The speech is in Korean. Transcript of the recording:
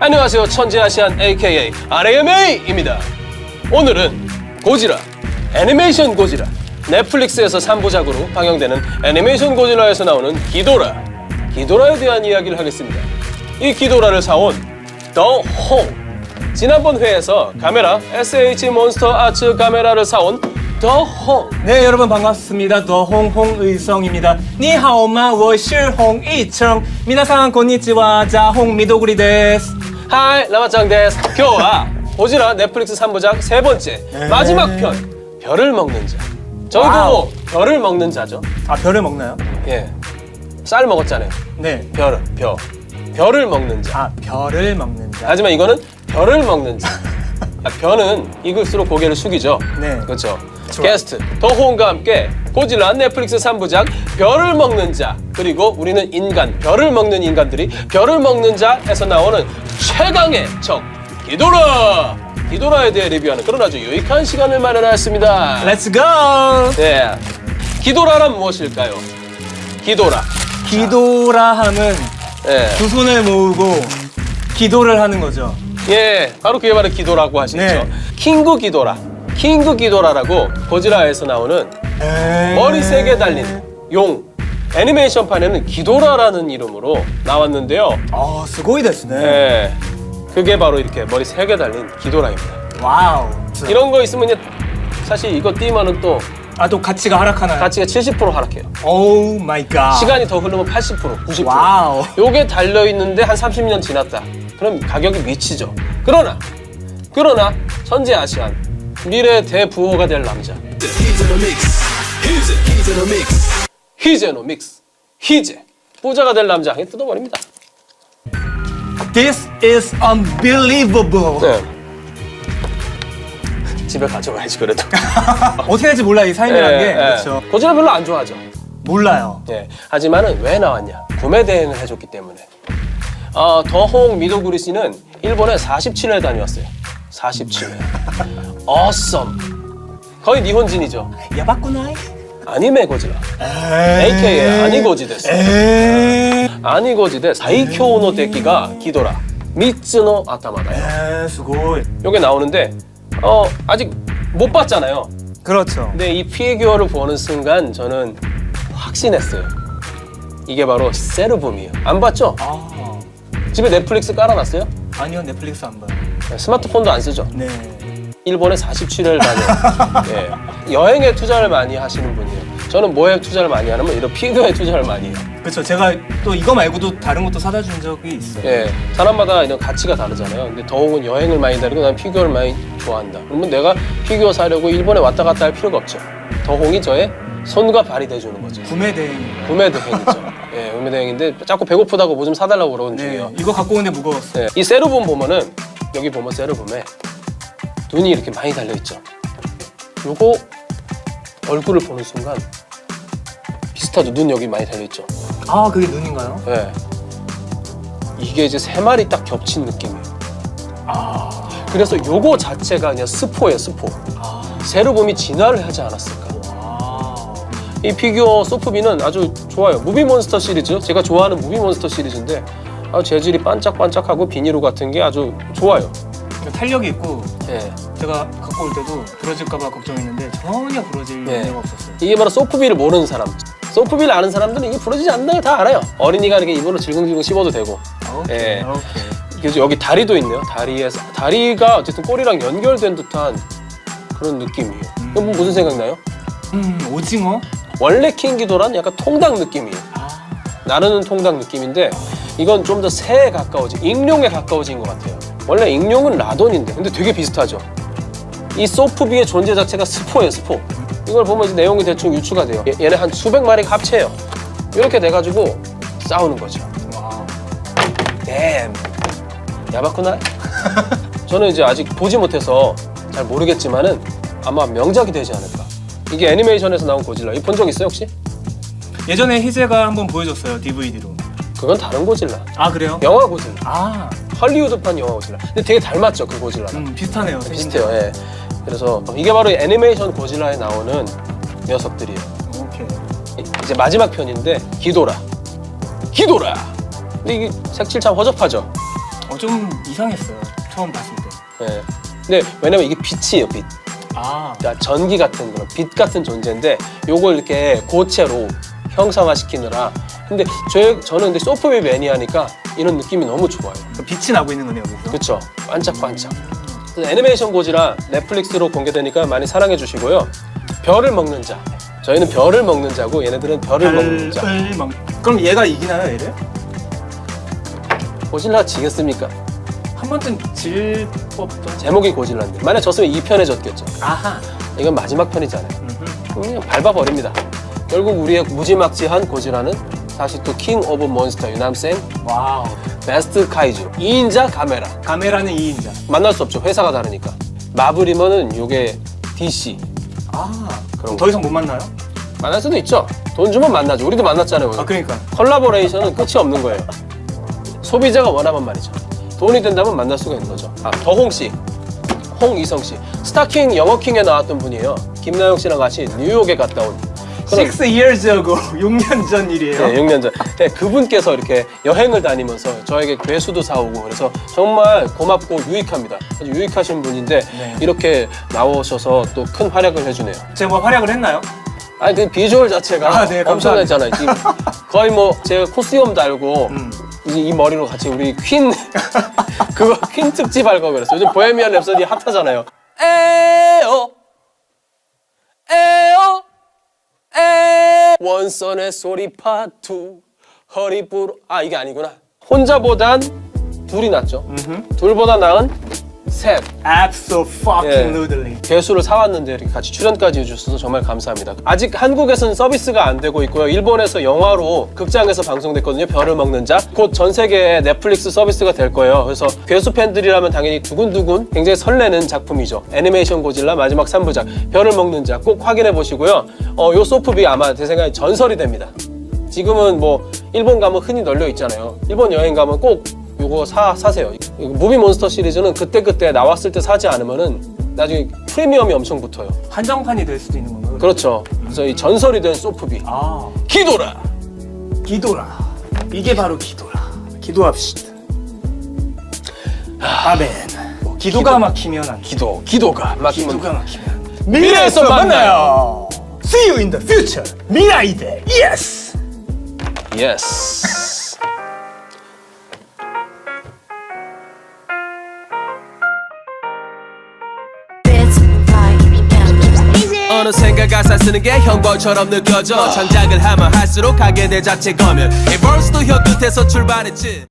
안녕하세요. 천재아시안 AKA RAMA입니다. 오늘은 고지라, 애니메이션 고지라, 넷플릭스에서 3부작으로 방영되는 애니메이션 고지라에서 나오는 기도라, 기도라에 대한 이야기를 하겠습니다. 이 기도라를 사온 더 홍. 지난번 회에서 카메라 SH 몬스터 아츠 카메라를 사온 더 홍. 네 여러분 반갑습니다. 더홍 홍의성입니다. 니하오마 워실 홍이청 미나상 고니치와 자홍 미도구리 데스. 하이 라마짱 데스. 교와 고지라 넷플릭스 3부작 세 번째 마지막 편 별을 먹는 자. 저희도 와우. 별을 먹는 자죠. 아 별을 먹나요? 예. 쌀 먹었잖아요. 네. 별, 별. 별을 먹는 자. 아 별을 먹는 자. 하지만 이거는 별을 먹는 자. 아, 별은 익을수록 고개를 숙이죠. 네. 그렇죠. 게스트 더호응과 함께 고질라 넷플릭스 3부작 별을 먹는 자 그리고 우리는 인간 별을 먹는 인간들이 별을 먹는 자에서 나오는 최강의 적 기도라 기도라에 대해 리뷰하는 그런 아주 유익한 시간을 마련하였습니다. 고. 네. 기도라란 무엇일까요? 기도라. 기도라 함은 예. 두 손을 모으고 기도를 하는 거죠. 예, 바로 그게 바로 기도라고 하시죠. 네. 킹구 기도라. 킹구 기도라라고 고지라에서 나오는 머리 세게 달린 용. 애니메이션판에는 기도라라는 이름으로 나왔는데요. 아 스고이 데스네. 예. 그게 바로 이렇게 머리 세게 달린 기도라입니다. 와우. 이런 거 있으면 이제 사실 이거 띄면은 또 아또 가치가 하락하나요? 가치가 70% 하락해요. 오 마이 갓. 시간이 더 흐르면 80%, 90%. 와우. 요게 달려 있는데 한 30년 지났다. 그럼 가격이 미치죠. 그러나 그러나 선제 아시안 미래 대부호가 될 남자. 히제노믹스. 히제. 부자가 될 남자 에 뜯어버립니다. This is unbelievable. 네. 집에 가져가야지 그래도. 어떻게 될지 몰라 이 삶이라는 게 그렇죠. 고지라 별로 안 좋아하죠. 몰라요. 예. 하지만은 왜 나왔냐? 구매 대행을 해줬기 때문에. 어, 더홍 미도구리 씨는 일본에 47회 다녀왔어요. 47회. 어썸. 거의 니혼진이죠. 야바꾸나이? 아니메 고지라. AKA 아니고지. 에이. 아니고지 데 사이쿄노 데키가 기도라. 미츠노 아타마다. 에이, 수고이. 요게 나오는데 어 아직 못 봤잖아요. 그렇죠. 근데 이 피규어를 보는 순간 저는 확신했어요. 이게 바로 세르붐이에요. 안 봤죠? 아, 집에 넷플릭스 깔아놨어요? 아니요, 넷플릭스 안 봐요. 스마트폰도 안 쓰죠? 네. 일본에 47회를 다녀. 예. 여행에 투자를 많이 하시는 분이에요. 저는 뭐에 투자를 많이 하냐면 이런 피규어에 투자를 많이 해요. 그렇죠. 제가 또 이거 말고도 다른 것도 사다 준 적이 있어요. 예. 사람마다 이런 가치가 다르잖아요. 근데 더욱은 여행을 많이 다니고 난 피규어를 많이 좋아한다. 그러면 내가 피규어 사려고 일본에 왔다 갔다 할 필요가 없죠. 더홍이 저의 손과 발이 돼주는 거죠. 구매 대행. 구매 대행이죠. 예, 구매 대행인데 자꾸 배고프다고 뭐 좀 사달라고 그러는 네. 중이에요. 이거 갖고 오는데 무거웠어. 네, 이 세르붐 보면은 여기 보면 세르붐에 눈이 이렇게 많이 달려 있죠. 요거 얼굴을 보는 순간 비슷하죠. 눈 여기 많이 달려 있죠. 아, 그게 눈인가요? 예. 이게 이제 세 마리 딱 겹친 느낌이에요. 아. 그래서 요거 자체가 그냥 스포예요, 스포. 아. 세르붐이 진화를 하지 않았을까? 아. 이 피규어 소프비는 아주 좋아요. 무비몬스터 시리즈, 제가 좋아하는 무비몬스터 시리즈인데 아, 재질이 반짝반짝하고 비닐로 같은 게 아주 좋아요. 탄력이 있고 예. 제가 갖고 올 때도 부러질까봐 걱정했는데 전혀 부러질 네. 데가 없었어요. 이게 바로 소프비를 모르는 사람. 소프비를 아는 사람들은 이게 부러지지 않는 걸 다 알아요. 어린이가 이렇게 입으로 질겅질겅 씹어도 되고. 오케이. 예. 오케이. 그래서 여기 다리도 있네요. 다리에서 다리가 어쨌든 꼬리랑 연결된 듯한 그런 느낌이에요. 그럼 뭐 무슨 생각나요? 음, 오징어? 원래 킹기도란 약간 통닭 느낌이에요. 아. 나르는 통닭 느낌인데 이건 좀 더 새에 가까워진 익룡에 가까워진 것 같아요. 원래 익룡은 라돈인데 근데 되게 비슷하죠. 이 소프비의 존재 자체가 스포예요, 스포. 이걸 보면 이제 내용이 대충 유추가 돼요. 얘- 얘네 한 수백 마리가 합체해요. 이렇게 돼가지고 싸우는 거죠. 와. 댐. 야바쿠나? 저는 이제 아직 보지 못해서 잘 모르겠지만은 아마 명작이 되지 않을까. 이게 애니메이션에서 나온 고질라. 이본 적 있어요 혹시? 예전에 희재가 한번 보여줬어요 DVD로. 그건 다른 고질라. 아 그래요? 영화 고질라. 아, 헐리우드판 영화 고질라. 근데 되게 닮았죠 그 고질라. 음 비슷하네요. 비슷해요. 예. 그래서 이게 바로 애니메이션 고질라에 나오는 녀석들이에요. 오케이. 이제 마지막 편인데 기도라. 기도라. 근데 이게 색칠 참 허접하죠. 어, 좀 이상했어요. 처음 봤을 때. 예. 근데 왜냐면 이게 빛이에요, 빛. 아, 그러니까 전기 같은 그런 빛 같은 존재인데 요걸 이렇게 고체로 형상화시키느라 근데 저, 저는 근데 소프비 매니아니까 이런 느낌이 너무 좋아요. 그 빛이 나고 있는 거네요, 여기서. 그쵸? 반짝반짝. 그래서 애니메이션 고지라 넷플릭스로 공개되니까 많이 사랑해 주시고요. 별을 먹는 자. 저희는 별을 먹는 자고 얘네들은 별을 먹는 자. 별을 먹. 그럼 얘가 이기나요, 얘를? 고질라 지겠습니까? 한 번쯤 질 법도. 제목이 고질라인데 만약 졌으면 2편에 졌겠죠. 아하. 이건 마지막 편이잖아요. 그냥 밟아버립니다. 결국 우리의 무지막지한 고지라는 다시 또 킹 오브 몬스터 유남생 와우. 베스트 카이주. 2인자 가메라. 가메라는 2인자. 만날 수 없죠. 회사가 다르니까. 마블이면은 요게 DC 아, 그럼 거. 더 이상 못 만나요? 만날 수도 있죠. 돈 주면 만나죠. 우리도 만났잖아요 오늘. 아, 그러니까. 컬라보레이션은 끝이 없는 거예요. 소비자가 원하면 말이죠. 돈이 된다면 만날 수가 있는 거죠. 아, 더홍 씨. 홍이성 씨. 스타킹 영어킹에 나왔던 분이에요. 김나영 씨랑 같이 뉴욕에 갔다 온 그런- Six years ago, 6년 전 일이에요. 네, 6년 전. 네, 그분께서 이렇게 여행을 다니면서 저에게 괴수도 사오고 그래서 정말 고맙고 유익합니다. 아주 유익하신 분인데 네. 이렇게 나오셔서 또 큰 활약을 해주네요. 제가 뭐 활약을 했나요? 아니 그 비주얼 자체가 아, 네. 엄청나잖아요. 지금 거의 뭐 제가 코스염 달고 음. 이, 이 머리로 같이 우리 퀸 그거 퀸 특집 할 거 그랬어요. 요즘 보헤미안 랩소디 핫하잖아요. 에어 에어 에 원선의 소리 파투 허리 부러 아 이게 아니구나. 혼자보단 둘이 낫죠. 둘보다 나은 셋. Absolutely. 개수를 사왔는데 이렇게 같이 출연까지 해주셔서 정말 감사합니다. 아직 한국에서는 서비스가 안 되고 있고요. 일본에서 영화로 극장에서 방송됐거든요. 별을 먹는 자. 곧 전 세계에 넷플릭스 서비스가 될 거예요. 그래서 괴수 팬들이라면 당연히 두근두근 굉장히 설레는 작품이죠. 애니메이션 고질라 마지막 3부작 별을 먹는 자 꼭 확인해 보시고요. 어, 요 소프비 아마 제 생각에 전설이 됩니다. 지금은 뭐 일본 가면 흔히 널려 있잖아요. 일본 여행 가면 꼭 요거 사 사세요. 이거 무비 몬스터 시리즈는 그때 그때 나왔을 때 사지 않으면은 나중에 프리미엄이 엄청 붙어요. 한정판이 될 수도 있는 건가요? 그렇죠. 그래서 이 전설이 된 소프비 아, 기도라. 기도라. 이게 바로 기도라. 기도합시다. 아멘. 기도가 막히면 안 돼. 기도 기도가 막히면 기도가 막히면 미래에서 만나요. See you in the future. 미라이대. Yes. 예스. Bits 어느샌가 가사 쓰는 게 형벌처럼 느껴져. 창작을 하면 할수록 하게 될 자체 거면. 이 벌스도 혀 끝에서 출발했지